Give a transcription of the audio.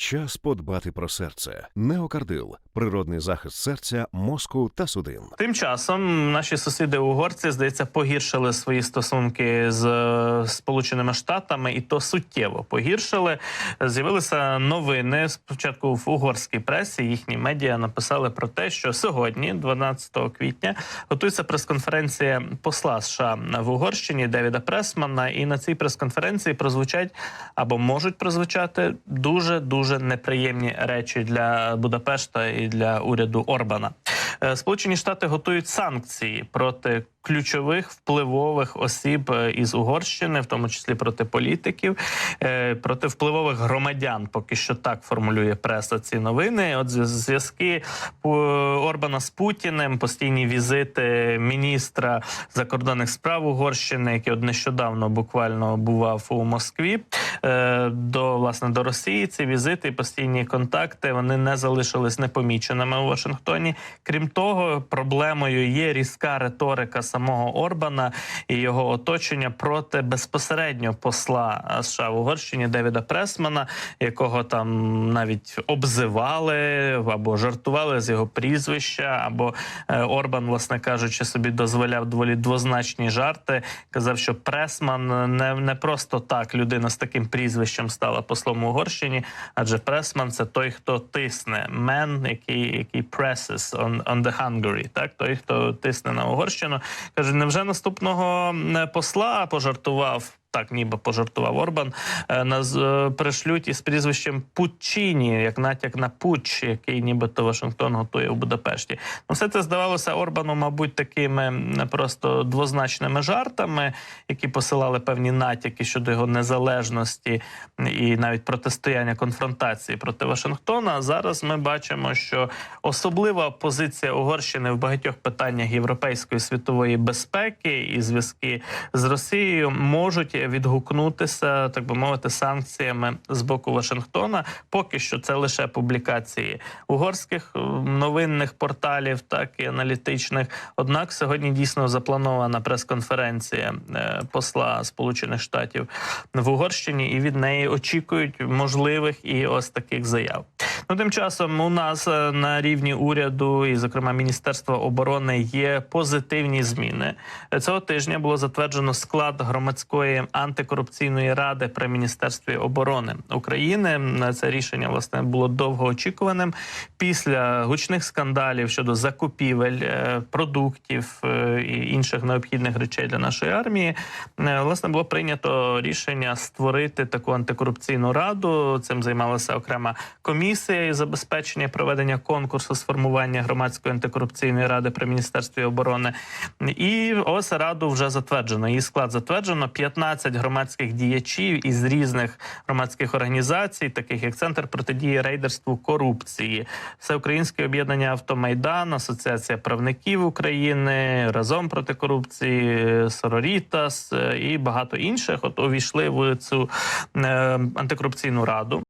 Час подбати про серце. Неокардил природний захист серця, мозку та судин. Тим часом наші сусіди угорці, здається, погіршили свої стосунки з е, Сполученими Штатами, і то суттєво погіршили. З'явилися новини спочатку в угорській пресі. Їхні медіа написали про те, що сьогодні, 12 квітня, готується прес-конференція посла США в Угорщині Девіда Пресмана. І на цій прес-конференції прозвучать або можуть прозвучати дуже дуже неприємні речі для Будапешта і для уряду Орбана. Е, Сполучені Штати готують санкції проти ключових впливових осіб е, із Угорщини, в тому числі проти політиків, е, проти впливових громадян. Поки що так формулює преса ці новини. От зв'язки Орбана з Путіним, постійні візити міністра закордонних справ Угорщини, який от нещодавно буквально бував у Москві до власне до Росії. Ці візити і постійні контакти вони не залишились непоміченими у Вашингтоні. Крім того, проблемою є різка риторика самого Орбана і його оточення проти безпосередньо посла США в Угорщині Девіда Пресмана, якого там навіть обзивали або жартували з його прізвища, або е, Орбан, власне кажучи, собі дозволяв доволі двозначні жарти. Казав, що Пресман не, не просто так людина з таким прізвищем стала послом у Угорщині, адже Пресман це той, хто тисне man, який, який presses on, on the Hungary, так той, хто тисне на Угорщину. Каже, невже наступного посла пожартував? Так, ніби пожартував Орбан, е, наз е, пришлють із прізвищем Пуччіні, як натяк на путч, який нібито Вашингтон готує у Будапешті. Ну, все це здавалося Орбану, мабуть, такими просто двозначними жартами, які посилали певні натяки щодо його незалежності і навіть протистояння конфронтації проти Вашингтона. Зараз ми бачимо, що особлива позиція Угорщини в багатьох питаннях європейської світової безпеки і зв'язки з Росією можуть відгукнутися, так би мовити, санкціями з боку Вашингтона. Поки що це лише публікації угорських е, новинних порталів, так і аналітичних. Однак сьогодні дійсно запланована прес-конференція е, посла Сполучених Штатів в Угорщині, і від неї очікують можливих і ось таких заяв. Ну, тим часом у нас е, на рівні уряду і, зокрема, Міністерства оборони є позитивні зміни. Цього тижня було затверджено склад громадської антикорупційної ради при міністерстві оборони України. Це рішення власне було довгоочікуваним. Після гучних скандалів щодо закупівель е, продуктів е, і інших необхідних речей для нашої армії, власне було прийнято рішення створити таку антикорупційну раду. Цим займалася окрема комісія із забезпечення проведення конкурсу з формування громадської антикорупційної ради при міністерстві оборони. І ось раду вже затверджено. Її склад затверджено 15 громадських діячів із різних громадських організацій, таких як Центр протидії рейдерству корупції, Всеукраїнське об'єднання Автомайдан, Асоціація правників України, разом проти корупції, Сорорітас і багато інших. От увійшли в цю е, антикорупційну раду.